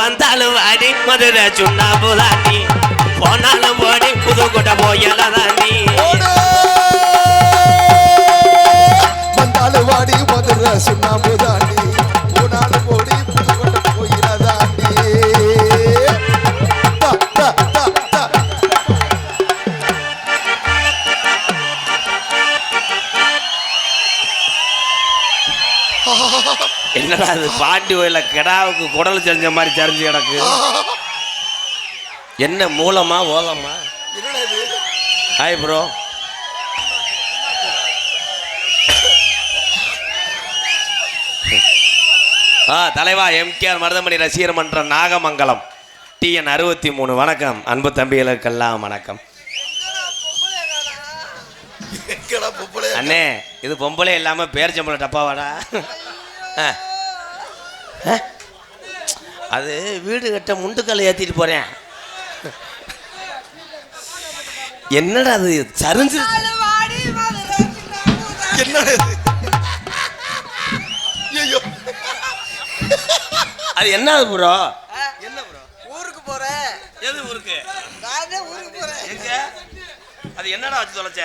வந்தாலும் வாடி மதுரை சுண்ணாம்பு தாண்டி போனாலும் போடி புதுக்கோட்டை போயல தாண்டி. வந்தாலும் வாடி மதுரை சுண்ணாம்பு தாண்டி அது பாண்டி கோயில கிடாவுக்கு குடல் செஞ்ச மாதிரி சரிஞ்சு கிடக்கு. என்ன மூலமா ஓலமா ஹாய் ப்ரோ ஆ தலைவா எம்கேஆர் மருதமணி ரசிகர் மன்ற நாகமங்கலம். டிஎன் அறுபத்தி மூணு வணக்கம். அன்பு தம்பிகளுக்கெல்லாம் வணக்கம். அண்ணே இது பொம்பளை இல்லாம பேரிச்சம்பளம் டப்பாவாடா? ஆ. ஆ? அது வீடு கட்ட முண்டுக்கல்லை ஏத்திட்டு போறேன். என்னடா அது? சரிஞ்சு என்னடா ஐயோ அது என்ன ப்ரோ என்ன ப்ரோ ஊருக்கு போறேன் எது ஊருக்கு? நானே ஊருக்கு எங்க? அது என்னடா வச்சு தொலைச்ச?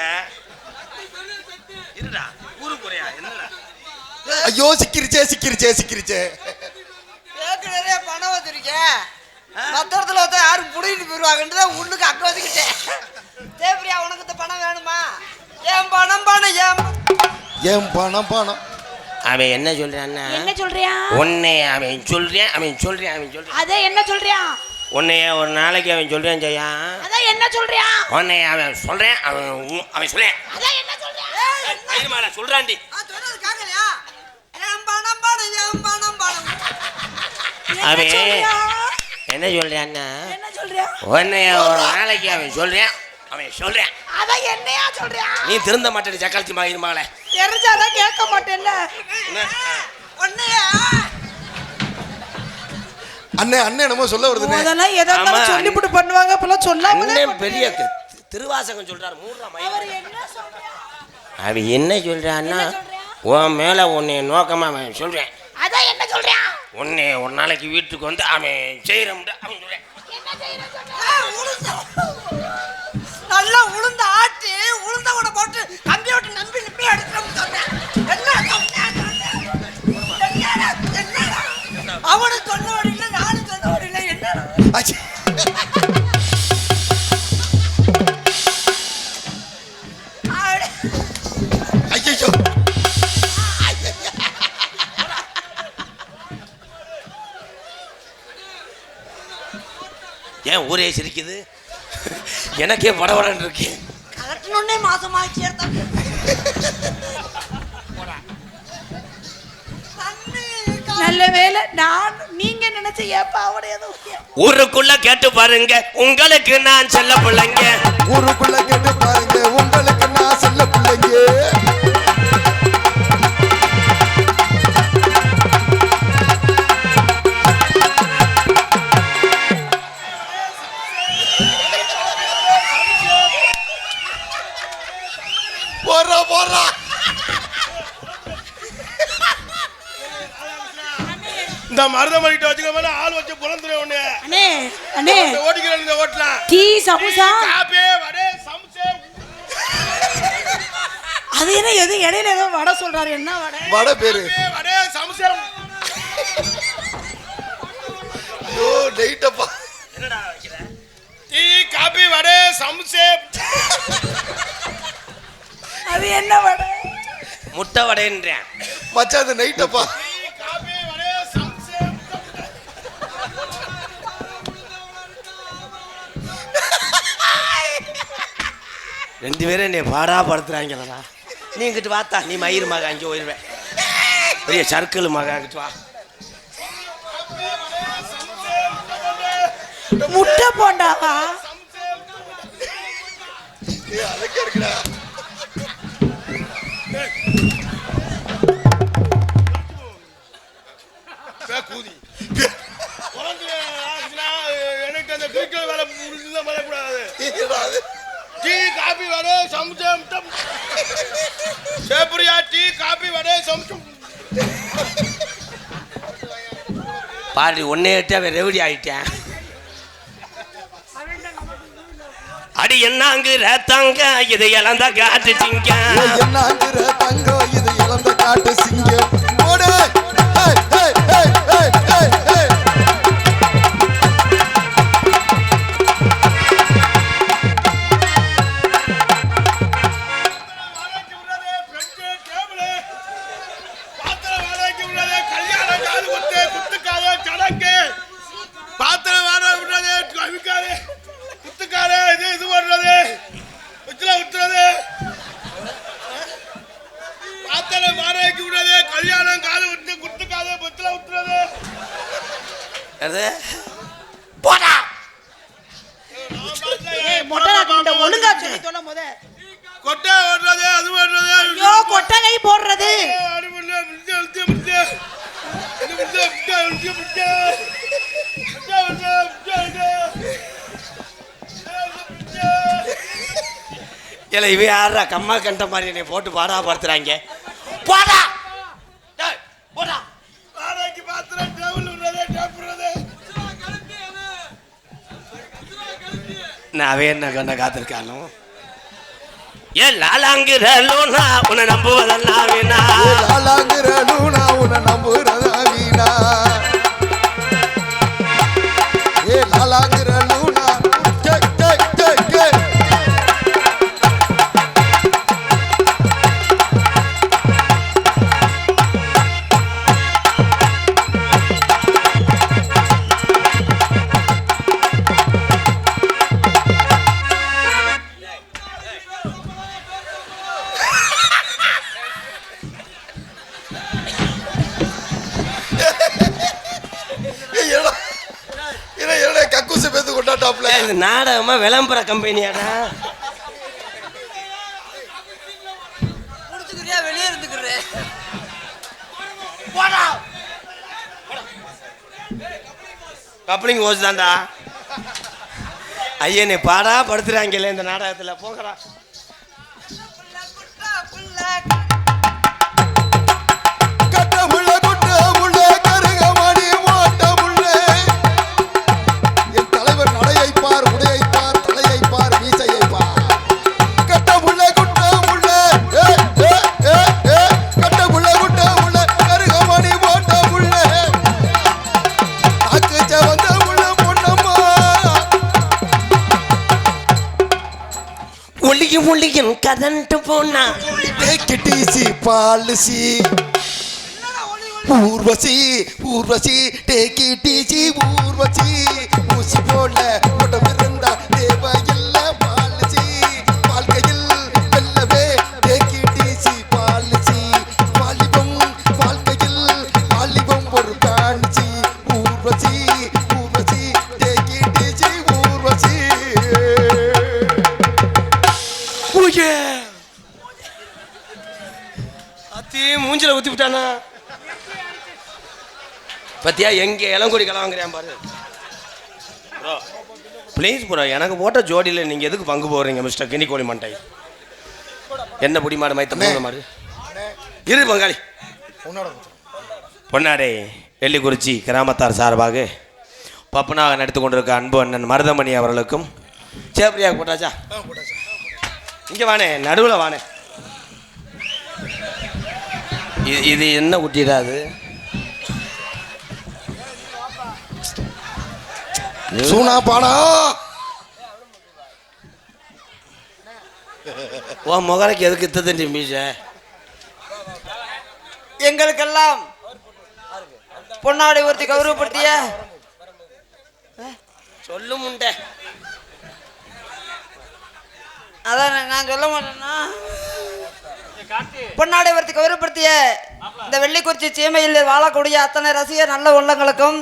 இருடா ஊருக்கு போறியா? என்னடா? ஐயோ சிக்கிருச்சே சிக்கிருச்சே சிக்கிருச்சே. நிறைய பணம் வச்சிருக்கேன் இடத்துல வந்து யாரும் புடிங்கிட்டு போயிடுவாங்கன்னு தான் உள்ளுக்கு அங்க வந்துக்கிட்டேன் தேவரியா உனக்கு இந்த பணம் வேணுமா? ஏன் பணம் பணம் ஏன் ஏன் பணம் பணம்? அவன் என்ன சொல்றான்னா என்ன சொல்றியா உன்னை அவன் சொல்றேன் அவன் சொல்றேன் அவன் சொல்றேன். அதே என்ன சொல்றியா உன்னைய ஒரு நாளைக்கு அவன் சொல்றேன் ஜெயா. அதான் என்ன சொல்றியா உன்னை அவன் சொல்றேன் அவன் அவன் சொல்றேன். அதான் என்ன சொல்றியா ஐயமாடா சொல்றான்டி. அவன் என்ன சொல்றான்னா என்ன சொல்றியா உன்னைய ஒரு நாளைக்கு அவன் சொல்றேன். அவன் சொல்றேன். அதான் என்னையா சொல்றியா? நீ திருந்த மாட்டேடி சக்காலத்தி மகிழ் மகளே தெரிஞ்சாதான் கேட்க மாட்டேன்ல. ஒன்னையா அண்ணே அண்ணே என்னமோ சொல்ல வருதுண்ணே. அதெல்லாம் இருந்தாலும் சொல்லிவிட்டு பண்ணுவாங்க அப்பெல்லாம் சொல்லாமலே பெரிய திருவாசகம் சொல்றாரு மூன்றா மயில் அவர் என்ன சொல்றியா அவன் என்ன சொல்றான்னா சொல்றான்? உன் மேல உன்னை நோக்கமா அவன் சொல்றேன். அதான் என்ன சொல்றியா? உன்னை ஒரு நாளைக்கு வீட்டுக்கு வந்து அவன் செய்யறோம் அவன் சொல்றேன். என்ன செய்யற சொல்ற ஏய், உளுந்த. நல்லா உளுந்த ஆட்டி உளுந்த கூட போட்டு கம்ப்யூட்டர் நம்பி நம்பி எடுக்கணும்னு சொன்னேன். என்ன? அவனும் சொன்னவன் இல்லை நானும் சொன்னவன் இல்லை என்னடா? ஊரே சிரிக்குது. எனக்கே படபடன்னு இருக்கு. கலட்டினோடனே மாசமாச்சு எடுத்தா தண்ணி நல்ல வேலை நான் நீங்க நினைச்ச ஏப்பா அவடையது ஊருக்குள்ள கேட்டு பாருங்க. உங்களுக்கு நான் செல்ல பிள்ளைங்க. ஊருக்குள்ள கேட்டு பாருங்க. உங்களுக்கு நான் செல்ல பிள்ளைங்க. இந்த மருதமணிட்டு வச்சுக்க ஆள் வச்சு புலந்துடும் ஒண்ணு அண்ணே அண்ணே. இந்த ஓட்டலாம் டீ சமோசா? காபி வடை சம்சே. அது என்ன எது இடையில ஏதோ வடை சொல்றாரு. என்ன வடை? வட பேரு. வடை சம்சே. ஐயோ டெய்ட்டப்பா டீ காபி வடை சம்சே. அது என்ன வடை? முட்டை வடைன்றேன். மச்சான் அது நைட்டப்பா டீ காபி வடை சம்சே ரெண்டு பேரும் என்னை பாடா படுத்துறாங்களா நீ இங்கிட்டு வாத்தா நீ மயிர் மக அங்கே போயிடுவேன் பெரிய சர்க்கிள் மக அங்கிட்டு வா. முட்டை போண்டாவா? ஏய், அழகா சேப்பரியா டீ ஒன்னே எட்டு அவன் ரெவடி ஆயிட்டேன். அடி என்னங்கிற தங்க இது இழந்த காட்டுச்சிங்க ஏய், என்னாங்கிற தங்கம் இது இழந்த காட்டு சிங்கம். கவிக்காது, குத்துக்காது, இது இது பண்றது, உச்சில விட்டுறது. பாத்திரம் வாடகைக்கு விடுறது, கல்யாணம் காது குத்து, குத்துக்காது, புத்துல விட்டுறது. அது போடா. ஒழுங்கா சொல்லி சொல்ல முத. கொட்டை இல்லை இவன் யாரா கம்மா கண்ட மாதிரி என்னை போட்டு பாடா! படுத்துறாங்க போடா. போடா. நான் அவன் என்ன கண்ண காத்திருக்கானோ? ஏன் லாலாங்கிற லோனா உன்னை நம்புவதெல்லாம் வீணா ஏய், லாலாங்கிற லூனா உன்னை நாடகமா விளம்பர கம்பெனியாடா? வெளியே இருந்துக்கிறேன் கப்ளிங் ஓஸ் தான்டா. ஐயனே பாடா படுத்துறாங்கல்ல இந்த நாடகத்துல. போங்கடா. ஒளியும் கதன்ட்டு போனா. Take it easy policy. Urvashi Urvashi take it easy Urvashi மூஞ்சில ஊத்தி விட்டானா? பத்தியா எங்க இளங்கொடி கலவாங்கிறேன் பாரு. ப்ரோ ப்ளீஸ் ப்ரோ எனக்கு போட்ட ஜோடியில் நீங்கள் எதுக்கு பங்கு போடுறீங்க மிஸ்டர் கினிக்கோழி மண்டை? என்ன புடி மாடு மைத்த மாடு? இரு பங்காளி. பொன்னாடை வெள்ளிக்குறிச்சி கிராமத்தார் சார்பாக பப்பனாக நடித்து கொண்டிருக்க அன்பு அண்ணன் மருதமணி அவர்களுக்கும் சேப்ரியா போட்டாச்சா? இங்கே வானே நடுவில் வானே இது இது என்ன குட்டிடாது சூனா பானா உன் முகரைக்கு எதுக்கு இத்ததண்டி மீச? எங்களுக்கெல்லாம் பொன்னாடை ஒருத்தி கௌரவப்படுத்திய? சொல்லு முண்டை. அதான் நான் சொல்ல மாட்டேன்னா? பொன்னாடை கௌரவப்படுத்திய இந்த வெள்ளிக்குறிச்சி சீமையில் வாழக்கூடிய அத்தனை ரசிகர் நல்ல உள்ளங்களுக்கும்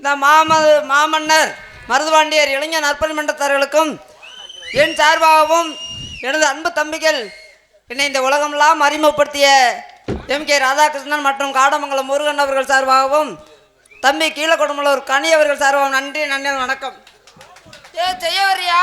இந்த மாம மாமன்னர் மருதுபாண்டியர் இளைஞர் நற்பணி மன்றத்தார்களுக்கும் என் சார்பாகவும் எனது அன்பு தம்பிகள் என்னை இந்த உலகமெல்லாம் அறிமுகப்படுத்திய எம் கே ராதாகிருஷ்ணன் மற்றும் காடமங்கலம் முருகன் அவர்கள் சார்பாகவும் தம்பி கீழக்கொடுமலூர் கனி அவர்கள் சார்பாகவும் நன்றி நன்றி வணக்கம். ஏ செய்ய வரியா